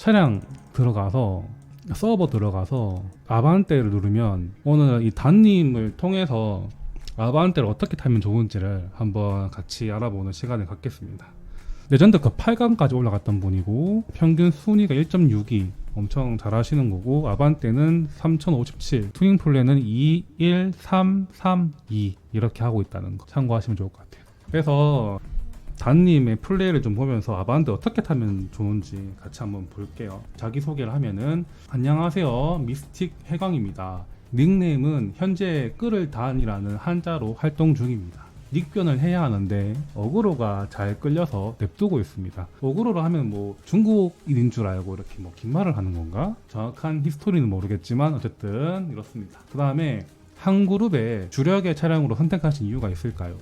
차량 들어가서 서버 들어가서 아반떼를 누르면 오늘 이 단님을 통해서 아반떼를 어떻게 타면 좋은지를 한번 같이 알아보는 시간을 갖겠습니다. 레전드컵 8강까지 올라갔던 분이고 평균 순위가 1.62 엄청 잘하시는 거고 아반떼는 3057 투잉 플랜은 2, 1, 3, 3, 2 이렇게 하고 있다는 거 참고하시면 좋을 것 같아요. 그래서 단님의 플레이를 좀 보면서 아반떼 어떻게 타면 좋은지 같이 한번 볼게요. 자기소개를 하면은 안녕하세요 미스틱 해광입니다. 닉네임은 현재 끌을 단이라는 한자로 활동 중입니다. 닉변을 해야 하는데 어그로가 잘 끌려서 냅두고 있습니다. 어그로로 하면 뭐 중국인인 줄 알고 이렇게 뭐 긴 말을 하는 건가? 정확한 히스토리는 모르겠지만 어쨌든 이렇습니다. 그 다음에 한 그룹에 주력의 차량으로 선택하신 이유가 있을까요?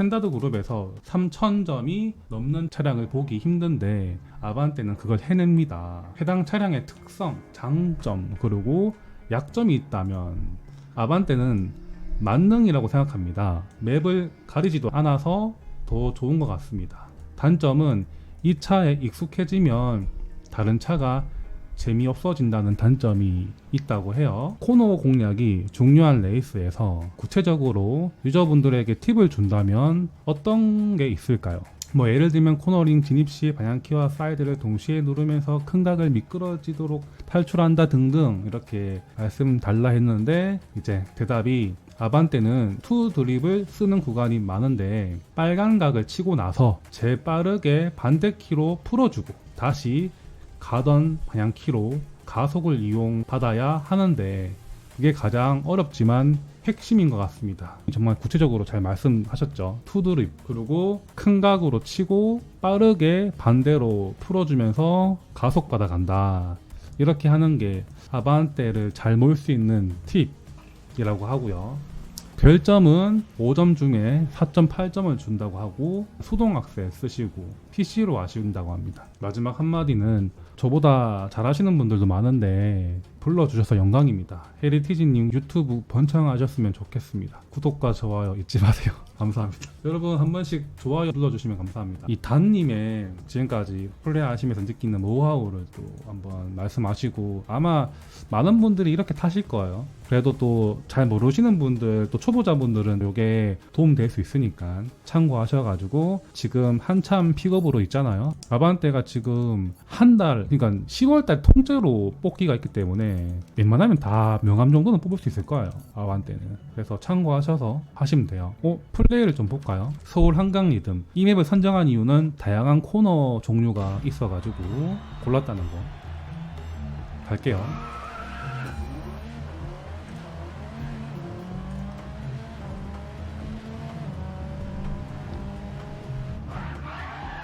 스탠다드 그룹에서 3,000점이 넘는 차량을 보기 힘든데 아반떼는 그걸 해냅니다. 해당 차량의 특성, 장점, 그리고 약점이 있다면 아반떼는 만능이라고 생각합니다. 맵을 가리지도 않아서 더 좋은 것 같습니다. 단점은 이 차에 익숙해지면 다른 차가 재미없어진다는 단점이 있다고 해요. 코너 공략이 중요한 레이스에서 구체적으로 유저분들에게 팁을 준다면 어떤 게 있을까요? 뭐 예를 들면 코너링 진입 시 방향키와 사이드를 동시에 누르면서 큰 각을 미끄러지도록 탈출한다 등등 이렇게 말씀 달라 했는데 이제 대답이 아반떼는 투 드립을 쓰는 구간이 많은데 빨간 각을 치고 나서 재빠르게 반대 키로 풀어주고 다시 가던 방향 키로 가속을 이용받아야 하는데 그게 가장 어렵지만 핵심인 것 같습니다. 정말 구체적으로 잘 말씀하셨죠. 투드립 그리고 큰 각으로 치고 빠르게 반대로 풀어주면서 가속받아 간다. 이렇게 하는 게 아반떼를 잘 몰 수 있는 팁이라고 하고요. 별점은 5점 중에 4.8점을 준다고 하고 수동 악셀 쓰시고 PC로 하신다고 합니다. 마지막 한마디는 저보다 잘하시는 분들도 많은데 불러주셔서 영광입니다. 헤리티지님 유튜브 번창하셨으면 좋겠습니다. 구독과 좋아요 잊지 마세요. 감사합니다. 여러분 한 번씩 좋아요 눌러주시면 감사합니다. 이 단님의 지금까지 플레이하시면서 느끼는 노하우를 또 한번 말씀하시고 아마 많은 분들이 이렇게 타실 거예요. 그래도 또 잘 모르시는 분들 또 초보자분들은 이게 도움 될 수 있으니까 참고하셔가지고 지금 한참 픽업으로 있잖아요. 아반떼가 지금 한 달 그러니까 10월달 통째로 뽑기가 있기 때문에 웬만하면 다 명함 정도는 뽑을 수 있을 거예요. 아반떼는 그래서 참고하셔서 하시면 돼요. 어 플레이를 좀 볼까요? 서울 한강 리듬 이 맵을 선정한 이유는 다양한 코너 종류가 있어가지고 골랐다는 거 갈게요.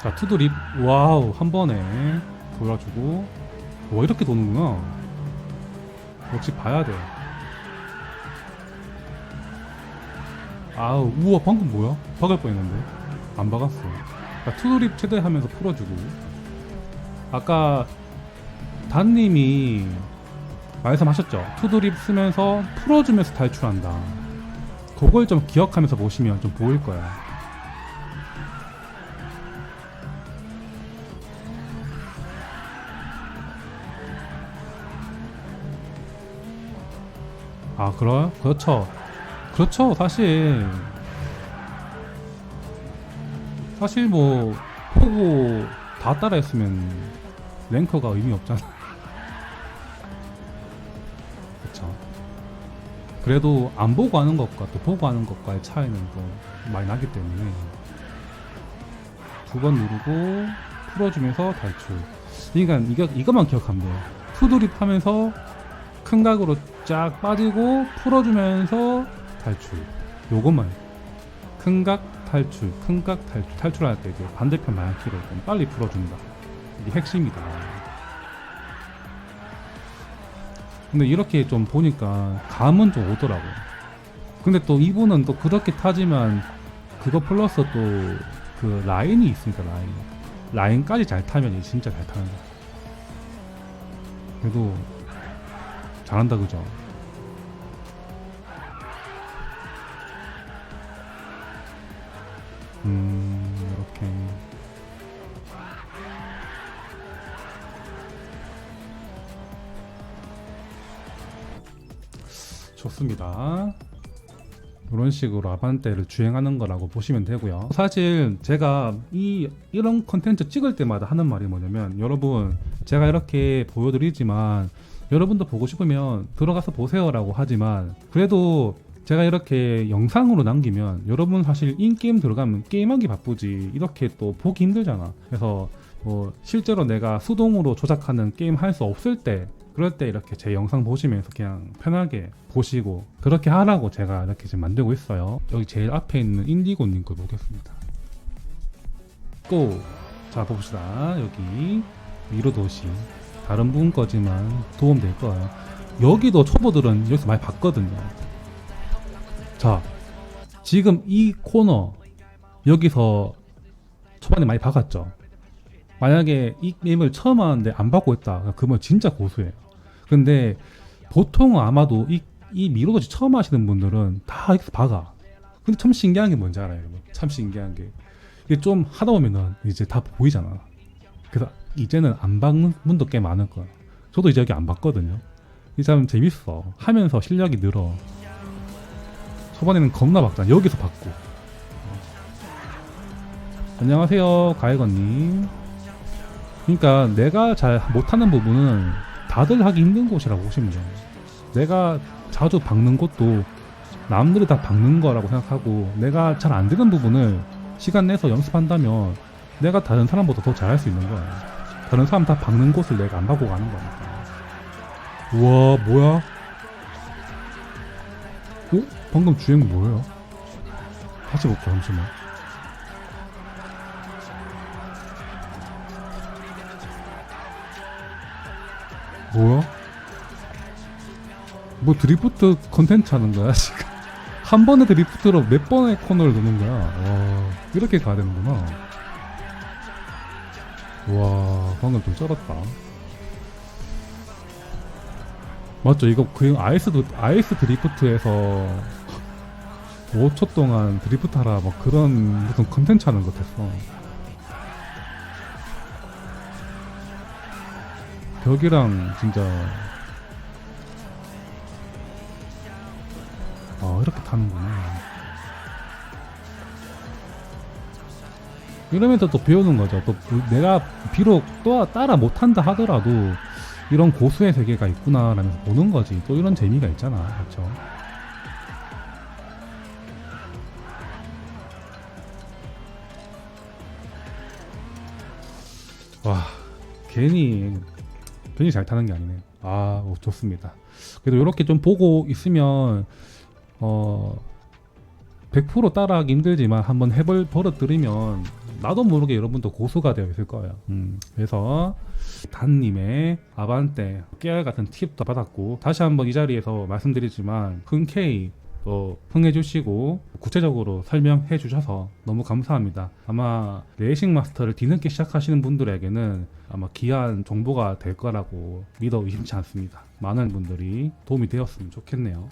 자 투드립 와우 한 번에 돌아주고 와 이렇게 도는구나 역시 봐야 돼 아우 우와 방금 뭐야? 박을 뻔 했는데. 안 박았어 자 투드립 최대 하면서 풀어주고. 아까 단님이 말씀하셨죠? 투드립 쓰면서 풀어주면서 탈출한다. 그걸 좀 기억하면서 보시면 좀 보일 거야 아, 그래요? 그렇죠. 그렇죠. 사실. 사실 뭐, 보고 다 따라했으면 랭커가 의미 없잖아. 그쵸. 그래도 안 보고 하는 것과 또 보고 하는 것과의 차이는 또 많이 나기 때문에. 두 번 누르고 풀어주면서 탈출. 그러니까 이거, 이것만 기억하면 돼요. 투드립 하면서 큰 각으로 쫙 빠지고 풀어주면서 탈출. 요것만. 큰 각 탈출, 큰 각 탈출. 탈출할 때 그 반대편 좀 빨리 풀어준다. 이게 핵심이다. 근데 이렇게 좀 보니까 감은 좀 오더라고요. 근데 또 이분은 또 그렇게 타지만 그거 플러스 또 그 라인이 있으니까 라인. 라인까지 잘 타면 진짜 잘 타는 거야. 그래도 잘한다 그죠? 음 이렇게 좋습니다. 이런 식으로 아반떼를 주행하는 거라고 보시면 되고요. 사실 제가 이 이런 컨텐츠 찍을 때마다 하는 말이 뭐냐면 여러분 제가 이렇게 보여드리지만 여러분도 보고 싶으면 들어가서 보세요라고 하지만 그래도 제가 이렇게 영상으로 남기면 여러분 사실 인게임 들어가면 게임하기 바쁘지 이렇게 또 보기 힘들잖아. 그래서 뭐 실제로 내가 수동으로 조작하는 게임 할 수 없을 때 그럴 때 이렇게 제 영상 보시면서 그냥 편하게 보시고 그렇게 하라고 제가 이렇게 지금 만들고 있어요. 여기 제일 앞에 있는 인디고님 걸 보겠습니다. 고! 자 봅시다. 여기 미로도시 다른 분 거지만 도움 될 거예요. 여기도 초보들은 여기서 많이 봤거든요. 자 지금 이 코너 여기서 초반에 많이 박았죠. 만약에 이 게임을 처음 하는데 안 받고 있다. 그러면 진짜 고수예요. 근데 보통 아마도 이, 이 미로도시 처음 하시는 분들은 다 여기서 박아. 근데 참 신기한 게 뭔지 알아요, 여러분? 참 신기한 게. 이게 좀 하다 보면은 이제 다 보이잖아. 그래서 이제는 안 박는 분도 꽤 많을 거야. 저도 이제 여기 안 봤거든요. 이참 재밌어. 하면서 실력이 늘어. 초반에는 겁나 박잖아. 여기서 박고. 안녕하세요, 가해건님. 그러니까 내가 잘 못하는 부분은 다들 하기 힘든 곳이라고 보시면 돼요. 내가 자주 박는 곳도 남들이 다 박는 거라고 생각하고 내가 잘 안 되는 부분을 시간 내서 연습한다면 내가 다른 사람보다 더 잘할 수 있는 거야. 다른 사람 다 박는 곳을 내가 안 박고 가는 거니까. 우와 뭐야? 어? 방금 주행 뭐예요? 다시 볼까 잠시만. 뭐야? 뭐 드리프트 컨텐츠 하는 거야 지금? 한 번의 드리프트로 몇 번의 코너를 도는 거야? 와 이렇게 가야 되는구나. 와 방금 좀 쩔었다. 맞죠? 이거 그 아이스 드- 아이스 드리프트에서 5초 동안 드리프트 하라 막 그런 무슨 컨텐츠 하는 것 같았어. 벽이랑 진짜 아 이렇게 타는구나 이러면서 또 배우는 거죠 또 그- 내가 비록 또 따라 못한다 하더라도 이런 고수의 세계가 있구나 라면서 보는 거지 또 이런 재미가 있잖아 그렇죠 와 괜히 괜히 잘 타는 게 아니네. 아, 오, 좋습니다. 그래도 이렇게 좀 보고 있으면 어 100% 따라하기 힘들지만 한번 해볼 버릇 들이면 나도 모르게 여러분도 고수가 되어 있을 거예요. 음, 그래서 단님의 아반떼 깨알 같은 팁도 받았고 다시 한번 이 자리에서 말씀드리지만 흔쾌히 또 흥해주시고 구체적으로 설명해 주셔서 너무 감사합니다. 아마 레이싱 마스터를 뒤늦게 시작하시는 분들에게는 아마 귀한 정보가 될 거라고 믿어 의심치 않습니다. 많은 분들이 도움이 되었으면 좋겠네요.